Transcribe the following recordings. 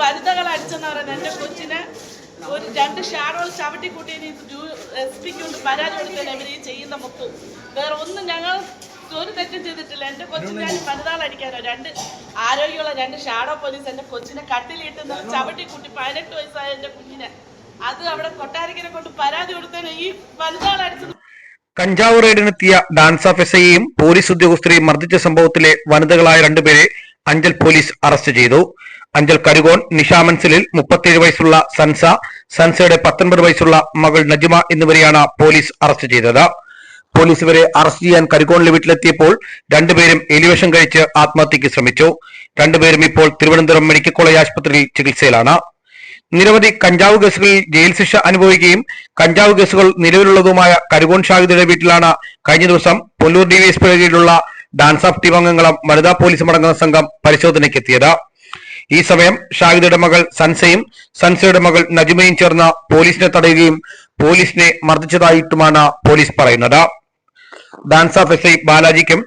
വനിതകൾ അടിച്ചെന്ന് പറയുന്നത് എന്റെ കൊച്ചിനെ ഒരു രണ്ട് ഷാഡോൾ ചവിട്ടി കൂട്ടി എസ് പിക്ക് കൊണ്ട് പരാതി കൊടുക്കാൻ ഇവർ ഈ ചെയ്യുന്ന മൊത്തം വേറെ ഒന്നും ഞങ്ങൾ ഒരു തെറ്റും ചെയ്തിട്ടില്ല. എന്റെ കൊച്ചിന് ഞാൻ വനിതകൾ അടിക്കാനോ രണ്ട് ആരോഗ്യമുള്ള രണ്ട് ഷാഡോ പോലീസ് എന്റെ കൊച്ചിനെ കട്ടിലിട്ട് ചവിട്ടി കൂട്ടി പതിനെട്ട് വയസ്സായ എന്റെ കുഞ്ഞിനെ. അത് അവിടെ കൊട്ടാരക്കരെ കൊണ്ട് പരാതി കൊടുത്തതിന് ഈ വനിതകൾ അടിച്ചത് കഞ്ചാവ് റെയ്ഡിനെത്തിയ ഡാൻസ് ഓഫ് എസ് ഐയെയും പോലീസ് ഉദ്യോഗസ്ഥരെയും മർദ്ദിച്ച സംഭവത്തിലെ വനിതകളായ രണ്ടുപേരെ അഞ്ചൽ പോലീസ് അറസ്റ്റ് ചെയ്തു. അഞ്ചൽ കരുകോൺ നിഷാമൻസിലിൽ മുപ്പത്തിയേഴ് വയസ്സുള്ള സൻസ സൻസയുടെ പത്തൊൻപത് വയസ്സുള്ള മകൾ നജ്മ എന്നിവരെയാണ് പോലീസ് അറസ്റ്റ് ചെയ്തത്. പോലീസ് ഇവരെ അറസ്റ്റ് ചെയ്യാൻ കരുകോണിലെ വീട്ടിലെത്തിയപ്പോൾ രണ്ടുപേരും എലിവേഷൻ കഴിച്ച് ആത്മഹത്യക്ക് ശ്രമിച്ചു. രണ്ടുപേരും ഇപ്പോൾ തിരുവനന്തപുരം മെഡിക്കൽ കോളേജ് ആശുപത്രിയിൽ ചികിത്സയിലാണ്. നിരവധി കഞ്ചാവ് കേസുകളിൽ ജയിൽ ശിക്ഷ അനുഭവിക്കുകയും കഞ്ചാവ് കേസുകൾ നിലവിലുള്ളതുമായ കരുകോൺ ഷാഹിദയുടെ വീട്ടിലാണ് കഴിഞ്ഞ ദിവസം പൊല്ലൂർ ഡിവൈഎസ്പിയുടെ കീഴിലുള്ള ഡാൻസ് ഓഫ് ടീം അംഗങ്ങളും വനിതാ പോലീസും അടങ്ങുന്ന സംഘം പരിശോധനയ്ക്കെത്തിയത്. ഈ സമയം ഷാഹിദയുടെ മകൾ സൻസയും സൻസയുടെ മകൾ നജുമയും ചേർന്ന് പോലീസിനെ തടയുകയും പോലീസിനെ മർദ്ദിച്ചതായിട്ടുമാണ് പോലീസ് പറയുന്നത്. ഡാൻസ് ഓഫ് എസ് ഐ ബാലാജിക്കും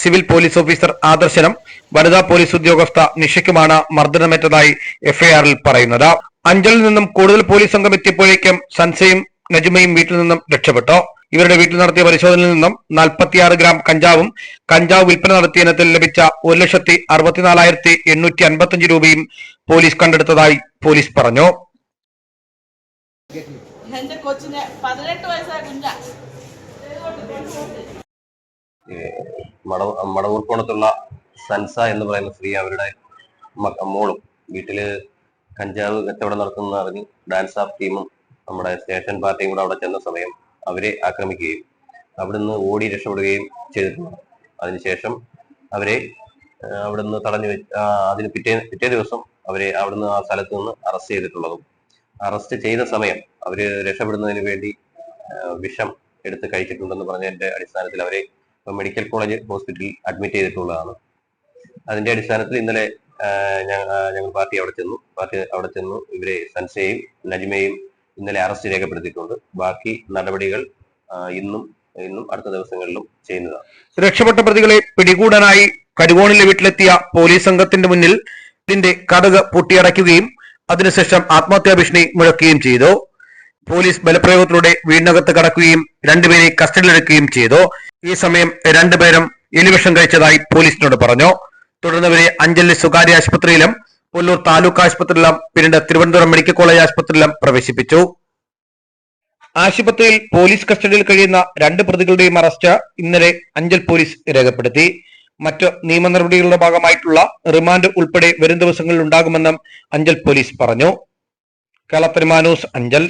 സിവിൽ പോലീസ് ഓഫീസർ ആദർശനും വനിതാ പോലീസ് ഉദ്യോഗസ്ഥ നിഷയ്ക്കുമാണ് മർദ്ദനമേറ്റതായി എഫ്ഐആറിൽ പറയുന്നത്. അഞ്ചലിൽ നിന്നും കൂടുതൽ പോലീസ് സംഘം എത്തിയപ്പോഴേക്കും സൻസയും നജുമയും വീട്ടിൽ നിന്നും രക്ഷപ്പെട്ടു. ഇവരുടെ വീട്ടിൽ നടത്തിയ പരിശോധനയിൽ നിന്നും നാൽപ്പത്തിയാറ് ഗ്രാം കഞ്ചാവും കഞ്ചാവ് വിൽപ്പന നടത്തിയ ഇനത്തിൽ ലഭിച്ച ഒരു ലക്ഷത്തി അറുപത്തിനാലായിരത്തി എണ്ണൂറ്റി അൻപത്തിയഞ്ച് രൂപയും പോലീസ് കണ്ടെടുത്തതായി പോലീസ് പറഞ്ഞു. എന്റെ കൊച്ചിനെ പതിനെട്ട് വയസ്സായ കുഞ്ഞ. മടവ മടവൂർക്കോണത്തുള്ള സൻസ എന്ന് പറയുന്ന സ്ത്രീ അവരുടെ മക- മോളും വീട്ടിൽ കഞ്ചാവ് കച്ചവടം നടത്തുന്ന അറിഞ്ഞ് ഡാൻസ് ആഫ് ടീമും നമ്മുടെ സ്റ്റേഷൻ പാർട്ടിയും കൂടെ അവിടെ ചെന്ന സമയം അവരെ ആക്രമിക്കുകയും അവിടുന്ന് ഓടി രക്ഷപ്പെടുകയും ചെയ്തിട്ടുണ്ട്. അതിനുശേഷം അവരെ അവിടുന്ന് തടഞ്ഞു അതിന് പിറ്റേ പിറ്റേ ദിവസം അവരെ അവിടുന്ന് ആ സ്ഥലത്ത് നിന്ന് അറസ്റ്റ് ചെയ്തിട്ടുള്ളതും. അറസ്റ്റ് ചെയ്ത സമയം അവർ രക്ഷപ്പെടുന്നതിന് വേണ്ടി വിഷം എടുത്ത് കഴിച്ചിട്ടുണ്ടെന്ന് പറഞ്ഞതിന്റെ അടിസ്ഥാനത്തിൽ അവരെ മെഡിക്കൽ കോളേജ് ഹോസ്പിറ്റലിൽ അഡ്മിറ്റ് ചെയ്തിട്ടുള്ളതാണ്. അതിന്റെ അടിസ്ഥാനത്തിൽ ഇന്നലെ ഞങ്ങൾ പാർട്ടി അവിടെ ചെന്നു. പാർട്ടി അവിടെ ചെന്നു. ഇവരെ സൻസയും നജ്മയെയും ഇന്നലെ അറസ്റ്റ് രേഖപ്പെടുത്തിയിട്ടുണ്ട്. ബാക്കി നടപടികൾ ഇന്നും ഇന്നും അടുത്ത ദിവസങ്ങളിലും ചെയ്യുന്നതാണ്. രക്ഷപ്പെട്ട പ്രതികളെ പിടികൂടാനായി കരുകോണിലെ വീട്ടിലെത്തിയ പോലീസ് സംഘത്തിന്റെ മുന്നിൽ ഇതിന്റെ കടക് പൊട്ടിയടയ്ക്കുകയും അതിനുശേഷം ആത്മഹത്യാ ഭീഷണി മുഴക്കുകയും ചെയ്തു. പോലീസ് ബലപ്രയോഗത്തിലൂടെ വീടിനകത്ത് കടക്കുകയും രണ്ടുപേരെ കസ്റ്റഡിയിലെടുക്കുകയും ചെയ്തു. ഈ സമയം രണ്ടുപേരും എലിവിഷം കഴിച്ചതായി പോലീസിനോട് പറഞ്ഞു. തുടർന്നവരെ അഞ്ചലി സ്വകാര്യ ആശുപത്രിയിലും കൊല്ലൂർ താലൂക്ക് ആശുപത്രിയിലും പിന്നീട് തിരുവനന്തപുരം മെഡിക്കൽ കോളേജ് ആശുപത്രിയിലും പ്രവേശിപ്പിച്ചു. ആശുപത്രിയിൽ പോലീസ് കസ്റ്റഡിയിൽ കഴിയുന്ന രണ്ട് പ്രതികളുടെയും അറസ്റ്റ് ഇന്നലെ അഞ്ചൽ പോലീസ് രേഖപ്പെടുത്തി. മറ്റ് നിയമ നടപടികളുടെ ഭാഗമായിട്ടുള്ള റിമാൻഡ് ഉൾപ്പെടെ വരും ദിവസങ്ങളിൽ ഉണ്ടാകുമെന്നും അഞ്ചൽ പോലീസ് പറഞ്ഞു. കേരള അഞ്ചൽ.